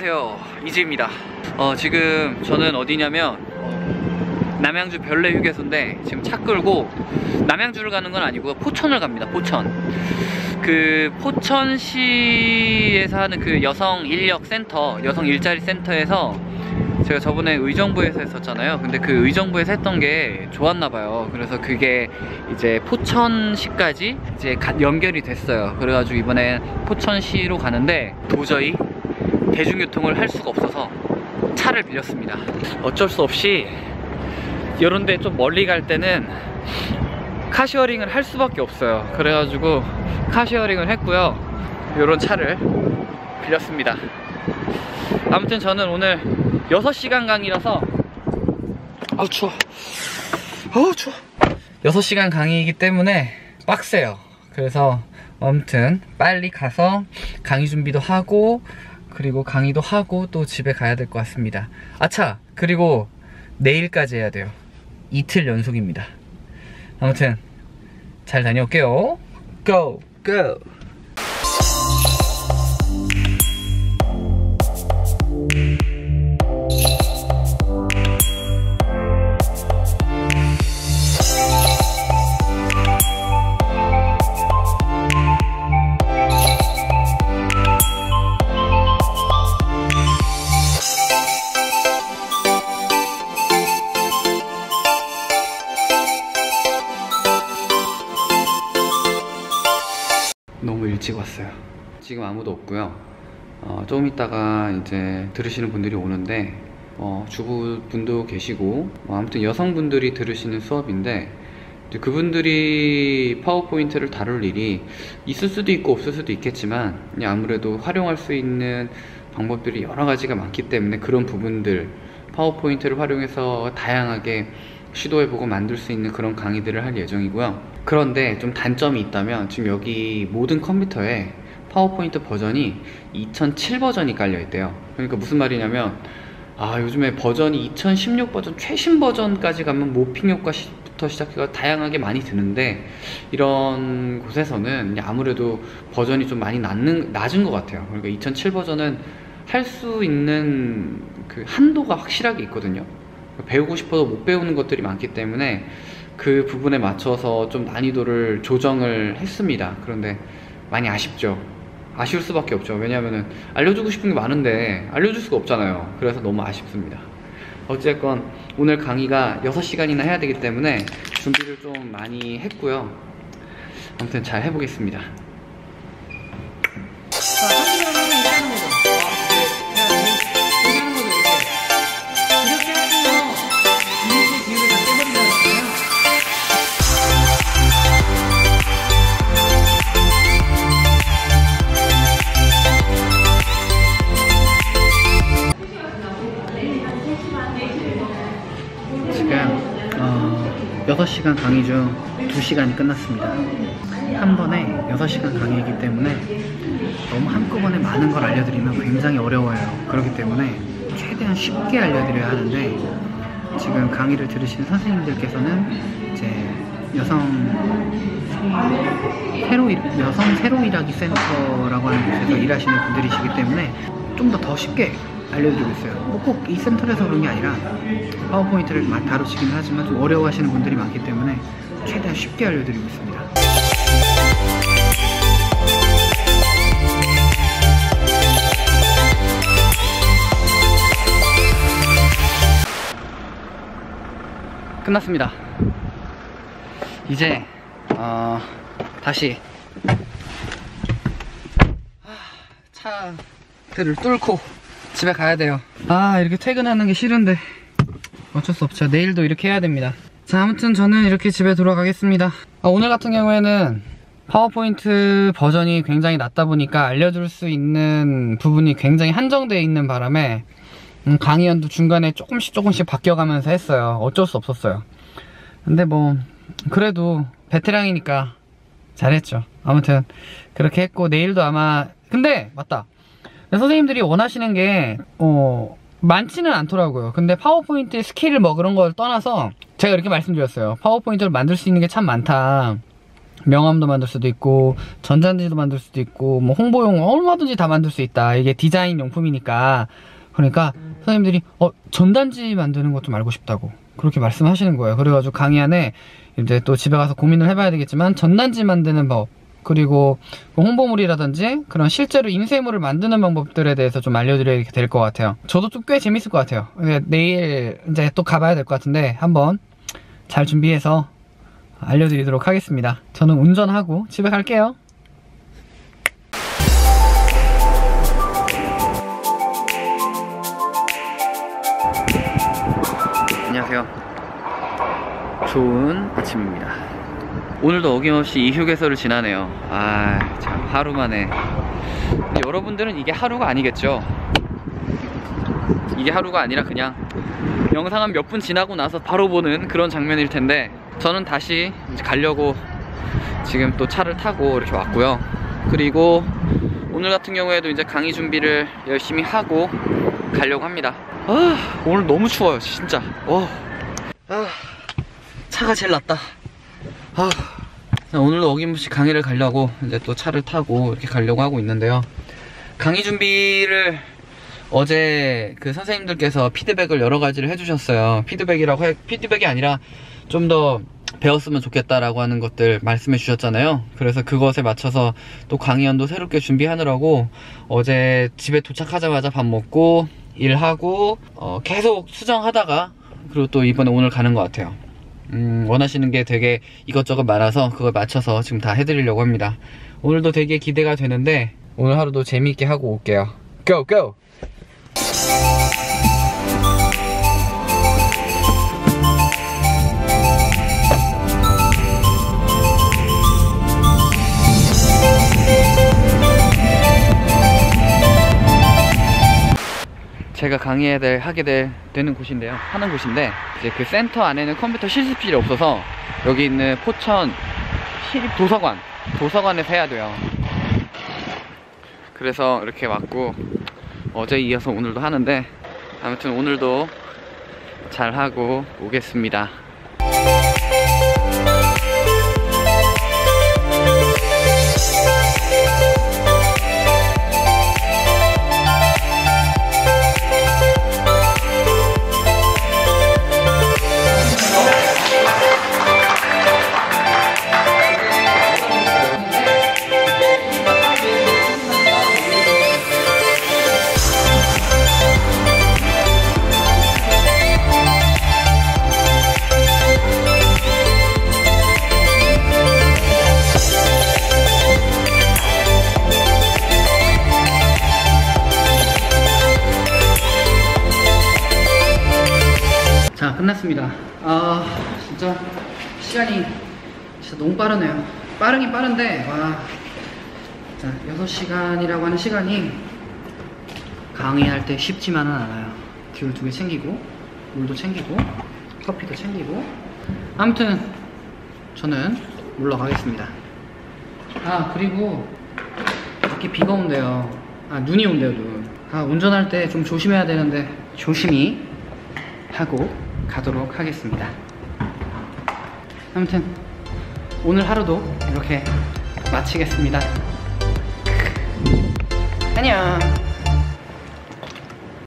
안녕하세요. 이지입니다. 어, 지금 저는 어디냐면 어, 남양주 별내 휴게소인데 지금 차 끌고 남양주를 가는 건 아니고 포천을 갑니다. 포천. 그 포천시에서 하는 그 여성 인력 센터 여성 일자리 센터에서 제가 저번에 의정부에서 했었잖아요. 근데 그 의정부에서 했던 게 좋았나 봐요. 그래서 그게 이제 포천시까지 이제 가- 연결이 됐어요. 그래가지고 이번에 포천시로 가는데 도저히 대중교통을 할 수가 없어서 차를 빌렸습니다. 어쩔 수 없이 이런 데 좀 멀리 갈 때는 카시어링을 할 수밖에 없어요. 그래가지고 카시어링을 했고요. 이런 차를 빌렸습니다. 아무튼 저는 오늘 6시간 강의라서 아우 추워. 아우 추워. 6시간 강의이기 때문에 빡세요. 그래서 아무튼 빨리 가서 강의 준비도 하고 그리고 강의도 하고 또 집에 가야 될 것 같습니다. 아차! 그리고 내일까지 해야 돼요. 이틀 연속입니다. 아무튼 잘 다녀올게요. 고! 고! 지금 아무도 없고요. 어, 조금 있다가 이제 들으시는 분들이 오는데 어, 주부분도 계시고 뭐 아무튼 여성분들이 들으시는 수업인데 그분들이 파워포인트를 다룰 일이 있을 수도 있고 없을 수도 있겠지만 아무래도 활용할 수 있는 방법들이 여러 가지가 많기 때문에 그런 부분들 파워포인트를 활용해서 다양하게 시도해보고 만들 수 있는 그런 강의들을 할 예정이고요. 그런데 좀 단점이 있다면 지금 여기 모든 컴퓨터에 파워포인트 버전이 2007 버전이 깔려 있대요. 그러니까 무슨 말이냐면 아 요즘에 버전이 2016 버전 최신 버전까지 가면 모핑 효과부터 시작해서 다양하게 많이 드는데 이런 곳에서는 아무래도 버전이 좀 많이 낮는, 낮은 것 같아요. 그러니까 2007 버전은 할 수 있는 그 한도가 확실하게 있거든요. 배우고 싶어도 못 배우는 것들이 많기 때문에 그 부분에 맞춰서 좀 난이도를 조정을 했습니다. 그런데 많이 아쉽죠. 아쉬울 수밖에 없죠. 왜냐하면 알려주고 싶은 게 많은데 알려줄 수가 없잖아요. 그래서 너무 아쉽습니다. 어쨌건 오늘 강의가 6시간이나 해야 되기 때문에 준비를 좀 많이 했고요. 아무튼 잘 해보겠습니다. 6시간 강의 중 2시간이 끝났습니다. 한 번에 6시간 강의이기 때문에 너무 한꺼번에 많은 걸 알려드리면 굉장히 어려워요. 그렇기 때문에 최대한 쉽게 알려드려야 하는데 지금 강의를 들으시는 선생님들께서는 이제 여성 새로 일- 여성 새로 일하기 센터라고 하는 곳에서 일하시는 분들이시기 때문에 좀 더 더 쉽게 알려드리고 있어요. 뭐 꼭 이 센터에서 그런 게 아니라 파워포인트를 다루시긴 하지만 좀 어려워하시는 분들이 많기 때문에 최대한 쉽게 알려드리고 있습니다. 끝났습니다. 이제 어, 다시 차들을 뚫고 집에 가야 돼요. 아 이렇게 퇴근하는 게 싫은데 어쩔 수 없죠. 내일도 이렇게 해야 됩니다. 자 아무튼 저는 이렇게 집에 돌아가겠습니다. 아, 오늘 같은 경우에는 파워포인트 버전이 굉장히 낮다 보니까 알려줄 수 있는 부분이 굉장히 한정되어 있는 바람에 음, 강의연도 중간에 조금씩 조금씩 바뀌어가면서 했어요. 어쩔 수 없었어요. 근데 뭐 그래도 베테랑이니까 잘했죠. 아무튼 그렇게 했고 내일도 아마 근데 맞다. 선생님들이 원하시는 게 어, 많지는 않더라고요. 근데 파워포인트 스킬을 뭐 그런 걸 떠나서 제가 이렇게 말씀드렸어요. 파워포인트를 만들 수 있는 게 참 많다. 명함도 만들 수도 있고 전자지도 만들 수도 있고 뭐 홍보용 얼마든지 다 만들 수 있다. 이게 디자인 용품이니까 그러니까 선생님들이 어 전단지 만드는 것좀 알고 싶다고 그렇게 말씀하시는 거예요. 그래가지고 강의 안에 이제 또 집에 가서 고민을 해봐야 되겠지만 전단지 만드는 법 그리고 뭐 홍보물이라든지 그런 실제로 인쇄물을 만드는 방법들에 대해서 좀 알려드려야 될 것 같아요. 저도 좀 꽤 재밌을 것 같아요. 내일 이제 또 가봐야 될 것 같은데 한번 잘 준비해서 알려드리도록 하겠습니다. 저는 운전하고 집에 갈게요. 안녕하세요. 좋은 아침입니다. 오늘도 어김없이 이 휴게소를 지나네요. 아, 참, 하루 만에. 여러분들은 이게 하루가 아니겠죠? 이게 하루가 아니라 그냥 영상 한 몇 분 지나고 나서 바로 보는 그런 장면일 텐데 저는 다시 가려고 지금 또 차를 타고 이렇게 왔고요. 그리고 오늘 같은 경우에도 이제 강의 준비를 열심히 하고 가려고 합니다. 아, 오늘 너무 추워요, 진짜. 어. 아, 차가 제일 낫다. 아, 오늘도 어김없이 강의를 가려고 이제 또 차를 타고 이렇게 가려고 하고 있는데요. 강의 준비를 어제 그 선생님들께서 피드백을 여러 가지를 해주셨어요. 피드백이라고 해, 피드백이 아니라 좀 더 배웠으면 좋겠다라고 하는 것들 말씀해 주셨잖아요. 그래서 그것에 맞춰서 또 강의안도 새롭게 준비하느라고 어제 집에 도착하자마자 밥 먹고 일하고 어, 계속 수정하다가 그리고 또 이번에 오늘 가는 것 같아요. 음, 원하시는 게 되게 이것저것 많아서 그걸 맞춰서 지금 다 해드리려고 합니다. 오늘도 되게 기대가 되는데 오늘 하루도 재미있게 하고 올게요. Go, go! 제가 강의에 대 하게 될, 되는 곳인데요. 하는 곳인데 이제 그 센터 안에는 컴퓨터 실습실이 없어서 여기 있는 포천 시립 도서관 도서관에서 해야 돼요. 그래서 이렇게 왔고 어제 이어서 오늘도 하는데 아무튼 오늘도 잘 하고 오겠습니다. 자 끝났습니다. 아 진짜 시간이 진짜 너무 빠르네요. 빠르긴 빠른데 와. 자, 6시간이라고 하는 시간이 강의할 때 쉽지만은 않아요. 귤 두 개 챙기고 물도 챙기고 커피도 챙기고. 아무튼 저는 물러가겠습니다. 아 그리고 밖에 비가 온대요. 아 눈이 온대요 눈 아 운전할 때 좀 조심해야 되는데 조심히 하고 가도록 하겠습니다. 아무튼 오늘 하루도 이렇게 마치겠습니다. 안녕.